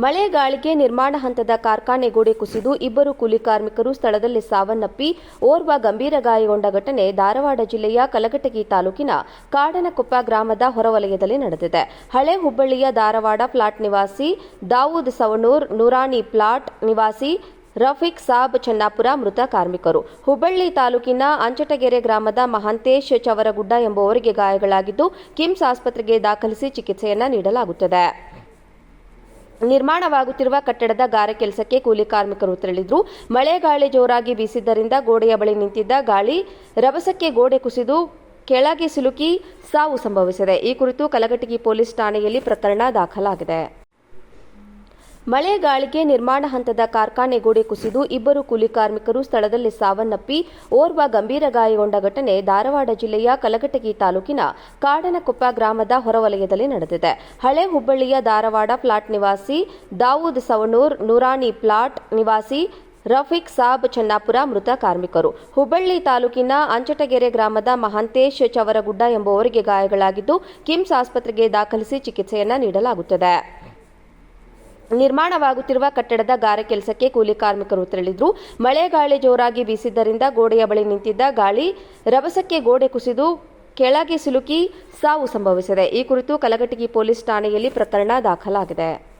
ಮಳೆ ಗಾಳಿಗೆ ನಿರ್ಮಾಣ ಹಂತದ ಕಾರ್ಖಾನೆ ಗೋಡೆ ಕುಸಿದು ಇಬ್ಬರು ಕೂಲಿ ಕಾರ್ಮಿಕರು ಸ್ಥಳದಲ್ಲಿ ಸಾವನ್ನಪ್ಪಿ, ಓರ್ವ ಗಂಭೀರ ಗಾಯಗೊಂಡ ಘಟನೆ ಧಾರವಾಡ ಜಿಲ್ಲೆಯ ಕಲಘಟಗಿ ತಾಲೂಕಿನ ಕಾಡನಕೊಪ್ಪ ಗ್ರಾಮದ ಹೊರವಲಯದಲ್ಲಿ ನಡೆದಿದೆ. ಹಳೆ ಹುಬ್ಬಳ್ಳಿಯ ಧಾರವಾಡ ಫ್ಲಾಟ್ ನಿವಾಸಿ ದಾವೂದ್ ಸವಣೂರ್, ನೂರಾಣಿ ಪ್ಲಾಟ್ ನಿವಾಸಿ ರಫೀಕ್ ಸಾಬ್ ಚನ್ನಾಪುರ ಮೃತ ಕಾರ್ಮಿಕರು. ಹುಬ್ಬಳ್ಳಿ ತಾಲೂಕಿನ ಅಂಚಟಗೆರೆ ಗ್ರಾಮದ ಮಹಾಂತೇಶ್ ಚವರಗುಡ್ಡ ಎಂಬುವರಿಗೆ ಗಾಯಗಳಾಗಿದ್ದು, ಕಿಮ್ಸ್ ಆಸ್ಪತ್ರೆಗೆ ದಾಖಲಿಸಿ ಚಿಕಿತ್ಸೆಯನ್ನ ನೀಡಲಾಗುತ್ತದೆ. ನಿರ್ಮಾಣವಾಗುತ್ತಿರುವ ಕಟ್ಟಡದ ಗಾರೆ ಕೆಲಸಕ್ಕೆ ಕೂಲಿ ಕಾರ್ಮಿಕರು ತೆರಳಿದ್ರು. ಮಳೆ ಗಾಳಿ ಜೋರಾಗಿ ಬೀಸಿದ್ದರಿಂದ ಗೋಡೆಯ ಬಳಿ ನಿಂತಿದ್ದ ಗಾಳಿ ರಭಸಕ್ಕೆ ಗೋಡೆ ಕುಸಿದು ಕೆಳಗೆ ಸಿಲುಕಿ ಸಾವು ಸಂಭವಿಸಿದೆ. ಈ ಕುರಿತು ಕಲಘಟಗಿ ಪೊಲೀಸ್ ಠಾಣೆಯಲ್ಲಿ ಪ್ರಕರಣ ದಾಖಲಾಗಿದೆ. ಮಳೆ ಗಾಳಿಗೆ ನಿರ್ಮಾಣ ಹಂತದ ಕಾರ್ಖಾನೆ ಗೋಡೆ ಕುಸಿದು ಇಬ್ಬರು ಕೂಲಿ ಕಾರ್ಮಿಕರು ಸ್ಥಳದಲ್ಲಿ ಸಾವನ್ನಪ್ಪಿ, ಓರ್ವ ಗಂಭೀರ ಗಾಯಗೊಂಡ ಘಟನೆ ಧಾರವಾಡ ಜಿಲ್ಲೆಯ ಕಲಘಟಗಿ ತಾಲೂಕಿನ ಕಾಡನಕೊಪ್ಪ ಗ್ರಾಮದ ಹೊರವಲಯದಲ್ಲಿ ನಡೆದಿದೆ. ಹಳೆ ಹುಬ್ಬಳ್ಳಿಯ ಧಾರವಾಡ ಫ್ಲಾಟ್ ನಿವಾಸಿ ದಾವೂದ್ ಸವಣೂರ್, ನೂರಾಣಿ ಪ್ಲಾಟ್ ನಿವಾಸಿ ರಫೀಕ್ ಸಾಬ್ ಚನ್ನಾಪುರ ಮೃತ ಕಾರ್ಮಿಕರು. ಹುಬ್ಬಳ್ಳಿ ತಾಲೂಕಿನ ಅಂಚಟಗೆರೆ ಗ್ರಾಮದ ಮಹಾಂತೇಶ್ ಚವರಗುಡ್ಡ ಎಂಬುವರಿಗೆ ಗಾಯಗಳಾಗಿದ್ದು, ಕಿಮ್ಸ್ ಆಸ್ಪತ್ರೆಗೆ ದಾಖಲಿಸಿ ಚಿಕಿತ್ಸೆಯನ್ನ ನೀಡಲಾಗುತ್ತದೆ. ನಿರ್ಮಾಣವಾಗುತ್ತಿರುವ ಕಟ್ಟಡದ ಗಾರೆ ಕೆಲಸಕ್ಕೆ ಕೂಲಿ ಕಾರ್ಮಿಕರು ತೆರಳಿದ್ರು. ಮಳೆ ಗಾಳಿ ಜೋರಾಗಿ ಬೀಸಿದ್ದರಿಂದ ಗೋಡೆಯ ಬಳಿ ನಿಂತಿದ್ದ ಗಾಳಿ ರಭಸಕ್ಕೆ ಗೋಡೆ ಕುಸಿದು ಕೆಳಗೆ ಸಿಲುಕಿ ಸಾವು ಸಂಭವಿಸಿದೆ. ಈ ಕುರಿತು ಕಲಘಟಗಿ ಪೊಲೀಸ್ ಠಾಣೆಯಲ್ಲಿ ಪ್ರಕರಣ ದಾಖಲಾಗಿದೆ.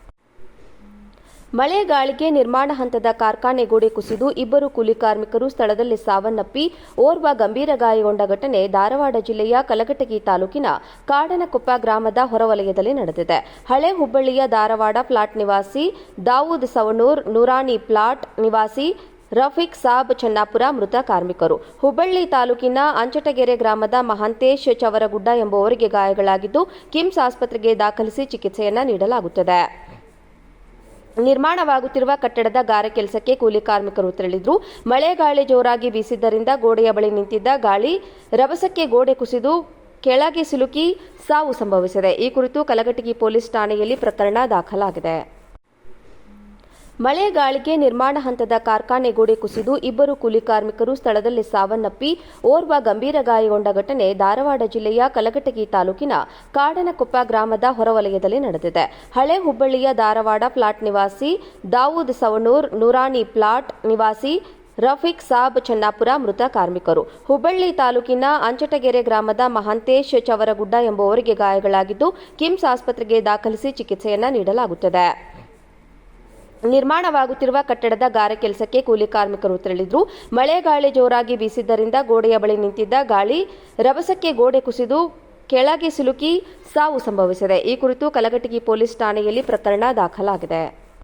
ಮಳೆ ಗಾಳಿಗೆ ನಿರ್ಮಾಣ ಹಂತದ ಕಾರ್ಖಾನೆ ಗೋಡೆ ಕುಸಿದು ಇಬ್ಬರು ಕೂಲಿ ಕಾರ್ಮಿಕರು ಸ್ಥಳದಲ್ಲಿ ಸಾವನ್ನಪ್ಪಿ, ಓರ್ವ ಗಂಭೀರ ಗಾಯಗೊಂಡ ಘಟನೆ ಧಾರವಾಡ ಜಿಲ್ಲೆಯ ಕಲಘಟಗಿ ತಾಲೂಕಿನ ಕಾಡನಕೊಪ್ಪ ಗ್ರಾಮದ ಹೊರವಲಯದಲ್ಲಿ ನಡೆದಿದೆ. ಹಳೆ ಹುಬ್ಬಳ್ಳಿಯ ಧಾರವಾಡ ಫ್ಲಾಟ್ ನಿವಾಸಿ ದಾವೂದ್ ಸವಣೂರ್, ನೂರಾಣಿ ಪ್ಲಾಟ್ ನಿವಾಸಿ ರಫೀಕ್ ಸಾಬ್ ಚನ್ನಾಪುರ ಮೃತ ಕಾರ್ಮಿಕರು. ಹುಬ್ಬಳ್ಳಿ ತಾಲೂಕಿನ ಅಂಚಟಗೆರೆ ಗ್ರಾಮದ ಮಹಾಂತೇಶ್ ಚವರಗುಡ್ಡ ಎಂಬುವರಿಗೆ ಗಾಯಗಳಾಗಿದ್ದು, ಕಿಮ್ಸ್ ಆಸ್ಪತ್ರೆಗೆ ದಾಖಲಿಸಿ ಚಿಕಿತ್ಸೆಯನ್ನ ನೀಡಲಾಗುತ್ತದೆ. ನಿರ್ಮಾಣವಾಗುತ್ತಿರುವ ಕಟ್ಟಡದ ಗಾರೆ ಕೆಲಸಕ್ಕೆ ಕೂಲಿ ಕಾರ್ಮಿಕರು ತೆರಳಿದ್ರು. ಮಳೆ ಗಾಳಿ ಜೋರಾಗಿ ಬೀಸಿದ್ದರಿಂದ ಗೋಡೆಯ ಬಳಿ ನಿಂತಿದ್ದ ಗಾಳಿ ರಭಸಕ್ಕೆ ಗೋಡೆ ಕುಸಿದು ಕೆಳಗೆ ಸಿಲುಕಿ ಸಾವು ಸಂಭವಿಸಿದೆ. ಈ ಕುರಿತು ಕಲಘಟಗಿ ಪೊಲೀಸ್ ಠಾಣೆಯಲ್ಲಿ ಪ್ರಕರಣ ದಾಖಲಾಗಿದೆ. ಮಳೆ ಗಾಳಿಗೆ ನಿರ್ಮಾಣ ಹಂತದ ಕಾರ್ಖಾನೆ ಗೋಡೆ ಕುಸಿದು ಇಬ್ಬರು ಕೂಲಿ ಕಾರ್ಮಿಕರು ಸ್ಥಳದಲ್ಲಿ ಸಾವನ್ನಪ್ಪಿ, ಓರ್ವ ಗಂಭೀರ ಗಾಯಗೊಂಡ ಘಟನೆ ಧಾರವಾಡ ಜಿಲ್ಲೆಯ ಕಲಘಟಗಿ ತಾಲೂಕಿನ ಕಾಡನಕೊಪ್ಪ ಗ್ರಾಮದ ಹೊರವಲಯದಲ್ಲಿ ನಡೆದಿದೆ. ಹಳೆ ಹುಬ್ಬಳ್ಳಿಯ ಧಾರವಾಡ ಫ್ಲಾಟ್ ನಿವಾಸಿ ದಾವೂದ್ ಸವಣೂರ್, ನೂರಾಣಿ ಪ್ಲಾಟ್ ನಿವಾಸಿ ರಫೀಕ್ ಸಾಬ್ ಚನ್ನಾಪುರ ಮೃತ ಕಾರ್ಮಿಕರು. ಹುಬ್ಬಳ್ಳಿ ತಾಲೂಕಿನ ಅಂಚಟಗೆರೆ ಗ್ರಾಮದ ಮಹಾಂತೇಶ್ ಚವರಗುಡ್ಡ ಎಂಬುವರಿಗೆ ಗಾಯಗಳಾಗಿದ್ದು, ಕಿಮ್ಸ್ ಆಸ್ಪತ್ರೆಗೆ ದಾಖಲಿಸಿ ಚಿಕಿತ್ಸೆಯನ್ನ ನೀಡಲಾಗುತ್ತದೆ. ನಿರ್ಮಾಣವಾಗುತ್ತಿರುವ ಕಟ್ಟಡದ ಗಾರೆ ಕೆಲಸಕ್ಕೆ ಕೂಲಿ ಕಾರ್ಮಿಕರು ತೆರಳಿದ್ರು. ಮಳೆ ಗಾಳಿ ಜೋರಾಗಿ ಬೀಸಿದ್ದರಿಂದ ಗೋಡೆಯ ಬಳಿ ನಿಂತಿದ್ದ ಗಾಳಿ ರಭಸಕ್ಕೆ ಗೋಡೆ ಕುಸಿದು ಕೆಳಗೆ ಸಿಲುಕಿ ಸಾವು ಸಂಭವಿಸಿದೆ. ಈ ಕುರಿತು ಕಲಘಟಗಿ ಪೊಲೀಸ್ ಠಾಣೆಯಲ್ಲಿ ಪ್ರಕರಣ ದಾಖಲಾಗಿದೆ.